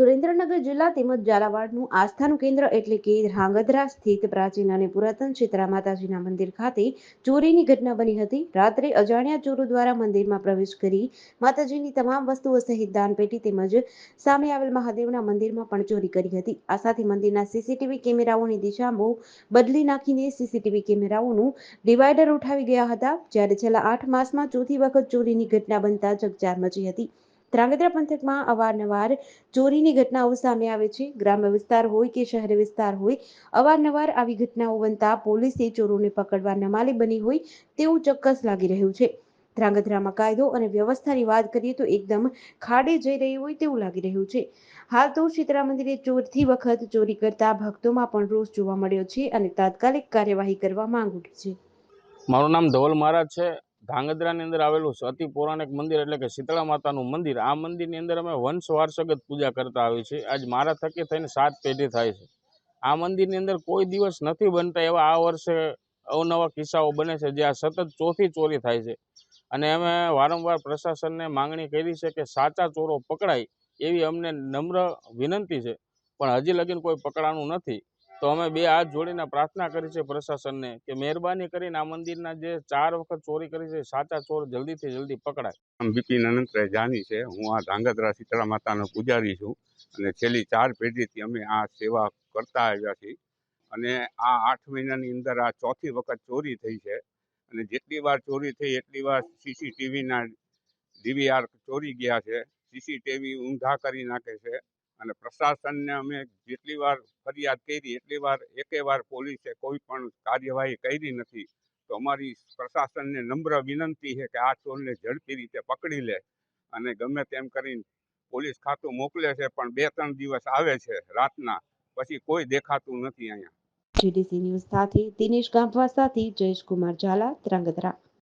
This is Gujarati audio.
સુરેન્દ્રનગર જિલ્લા તેમજ ઝાલાવાડનું આસ્થાનું કેન્દ્ર એટલે કે ધ્રાંગધ્રા સ્થિત પ્રાચીન અને પુરાતન શીતળા માતાજીના મંદિર ખાતે ચોરીની ઘટના બની હતી. રાત્રે અજાણ્યા ચોરો દ્વારા મંદિરમાં પ્રવેશ કરી માતાજીની તમામ વસ્તુઓ સહિત દાનપેટી તેમજ સામે આવેલ મહાદેવના મંદિરમાં પણ ચોરી કરી હતી. આ સાથે મંદિરના સીસીટીવી કેમેરાઓની દિશામાં બદલી નાખીને સીસીટીવી કેમેરાઓનું ડિવાઈડર ઉઠાવી ગયા હતા. જ્યારે છેલ્લા આઠ માસમાં ચોથી વખત ચોરીની ઘટના બનતા ચકચાર મચી હતી. ધ્રાંગધ્રા પંથકમાં અવારનવાર ચોરીની ઘટનાઓ સામે આવે છે. ગ્રામ્ય વિસ્તાર હોય કે શહેર વિસ્તાર હોય, અવારનવાર આવી ઘટનાઓ બનતા પોલીસે ચોરોને પકડવા નમાલી બની હોય તેવું ચોક્કસ લાગી રહ્યું છે. ધ્રાંગધ્રામાં કાયદો અને વ્યવસ્થાની વાત કરીએ તો એકદમ ખાડે જઈ રહી હોય તેવું લાગી રહ્યું છે. હાલ તો શીતળા મંદિરે ચોરથી વખત ચોરી કરતા ભક્તોમાં પણ રોષ જોવા મળ્યો છે અને તાત્કાલિક કાર્યવાહી કરવા માંગ ઉઠી છે. મારું નામ ધવલ મહારાજ છે. ધાંગધ્રાની અંદર આવેલું અતિ પૌરાણિક મંદિર એટલે કે શીતળા માતાનું મંદિર. આ મંદિરની અંદર અમે વંશ વારસગત પૂજા કરતા આવીએ છીએ. આજ મારા થકી થઈને સાત પેઢી થાય છે. આ મંદિરની અંદર કોઈ દિવસ નથી બનતા એવા આ વર્ષે અવનવા કિસ્સાઓ બને છે જે આ સતત ચોથી ચોરી થાય છે. અને અમે વારંવાર પ્રશાસનને માંગણી કરી છે કે સાચા ચોરો પકડાય એવી અમને નમ્ર વિનંતી છે. પણ હજી લગીન કોઈ પકડાણું નથી. તો અમે બે હાથ જોડીને પ્રાર્થના કરી છે પ્રશાસનને કે મહેરબાની કરીને આ મંદિરના જે ચાર વખત ચોરી કરી છે, સાચા ચોર જલ્દીથી જલ્દી પકડાય. બિપિન અનંતરાય જાની છે, હું આ ધાંગધ્રા શીતળા માતાનો પૂજારી છું અને છેલ્લી ચાર પેઢીથી અમે આ સેવા કરતા આવ્યા છીએ. અને આ આઠ મહિનાની અંદર આ ચોથી વખત ચોરી થઈ છે અને જેટલી વાર ચોરી થઈ એટલી વાર સીસીટીવીના ડીવીઆર ચોરી ગયા છે સીસીટીવી ઊંધા કરી નાખે છે અને પ્રશાસનને અમે જેટલી વાર ફરિયાદ કરી, એટલી વાર એકે વાર પોલીસે કોઈ પણ કાર્યવાહી કરી નથી, તો અમારી પ્રશાસનને નમ્ર વિનંતી છે કે આ ચોરને ઝડપી રીતે પકડી લે અને ગમે તેમ કરીને પોલીસ ખાતું મોકલે છે, પણ બે ત્રણ દિવસ આવે છે રાતના, પછી કોઈ દેખાતું નથી અહીંયા. જીડીસી ન્યૂઝ સાથે દિનેશ ગાંભવા સાથે જયેશ કુમાર ઝાલા ધ્રાંગધ્રા